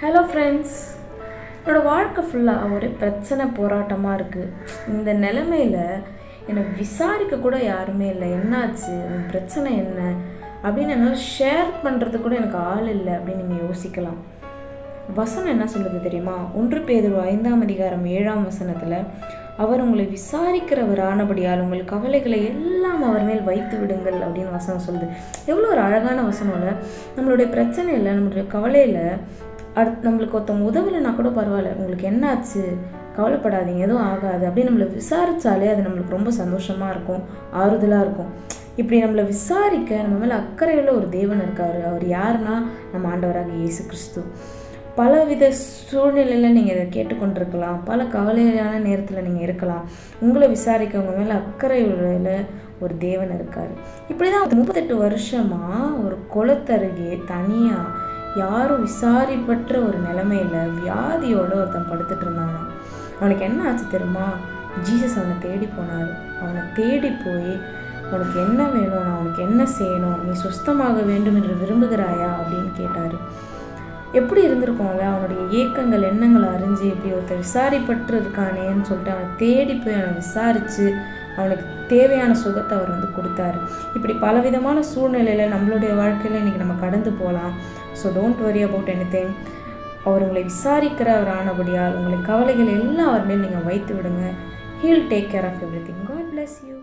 Hello friends என்னோடய வாழ்க்கை ஃபுல்லாக ஒரு பிரச்சனை போராட்டமாக இருக்குது இந்த நிலமையில் என்னை விசாரிக்க கூட யாருமே இல்லை. என்னாச்சு? உன் பிரச்சனை என்ன? அப்படின்னு என்னால் ஷேர் பண்ணுறது கூட எனக்கு ஆள் இல்லை அப்படின்னு நீங்கள் யோசிக்கலாம். வசனம் என்ன சொல்லுது தெரியுமா? ஒன்று பேதுரு ஐந்தாம் அதிகாரம் ஏழாம் வசனத்தில் அவர் உங்களை விசாரிக்கிறவரானபடியால் உங்கள் கவலைகளை எல்லாம் அவர் மேல் வைத்து விடுங்கள் அப்படின்னு வசனம் சொல்லுது. எவ்வளோ ஒரு அழகான வசனம் இல்லை? நம்மளுடைய பிரச்சனையில் நம்மளுடைய கவலையில் அடுத்து நம்மளுக்கு ஒருத்தவங்க உதவலைன்னா கூட பரவாயில்ல. உங்களுக்கு என்னாச்சு? கவலைப்படாதீங்க. எதுவும் ஆகாது. அப்படின்னு நம்மளை விசாரித்தாலே அது நம்மளுக்கு ரொம்ப சந்தோஷமாக இருக்கும். ஆறுதலாக இருக்கும். இப்படி நம்மளை விசாரிக்க நம்ம மேலே அக்கறையுள்ள ஒரு தேவன் இருக்கார். அவர் யாருன்னா? நம்ம ஆண்டவராக இயேசு கிறிஸ்து. பலவித சூழ்நிலையில் நீங்கள் இதை கேட்டுக்கொண்டிருக்கலாம். பல கவலையான நேரத்தில் நீங்கள் இருக்கலாம். உங்களை விசாரிக்க உங்கள் மேலே அக்கறையுள்ள ஒரு தேவன் இருக்கார். இப்படி தான் முப்பத்தெட்டு வருஷமாக ஒரு குளத்தருகே தனியாக யாரும் விசாரிப்பற்ற ஒரு நிலமையில வியாதியோடு ஒருத்தன் படுத்துட்டு இருந்தான். அவனுக்கு என்ன ஆச்சு தெரியுமா? ஜீசஸ் அவனை தேடி போனார். அவனை தேடி போய் உனக்கு என்ன வேணும்? நான் உனக்கு என்ன செய்யணும்? நீ சுஸ்தமாக வேண்டும் என்று விரும்புகிறாயா? அப்படின்னு கேட்டார். எப்படி இருந்திருக்கோம்ல அவனுடைய ஏக்கங்கள் எண்ணங்களை அறிஞ்சு இப்படி ஒருத்தர் விசாரிப்பட்டு இருக்கானேன்னு சொல்லிட்டு அவனை தேடி போய் அவனை விசாரித்து அவனுக்கு தேவையான சுகத்தை அவர் வந்து கொடுத்தாரு. இப்படி பலவிதமான சூழ்நிலையில் நம்மளுடைய வாழ்க்கையில் இன்றைக்கி நம்ம கடந்து போகலாம். So don't worry about anything அவர் உங்களை விசாரிக்கிறவர் ஆனபடியால் உங்களை கவலைகள் எல்லாம் அவர் மேல் நீங்கள் வைத்து விடுங்க. Heal take care of everything God bless you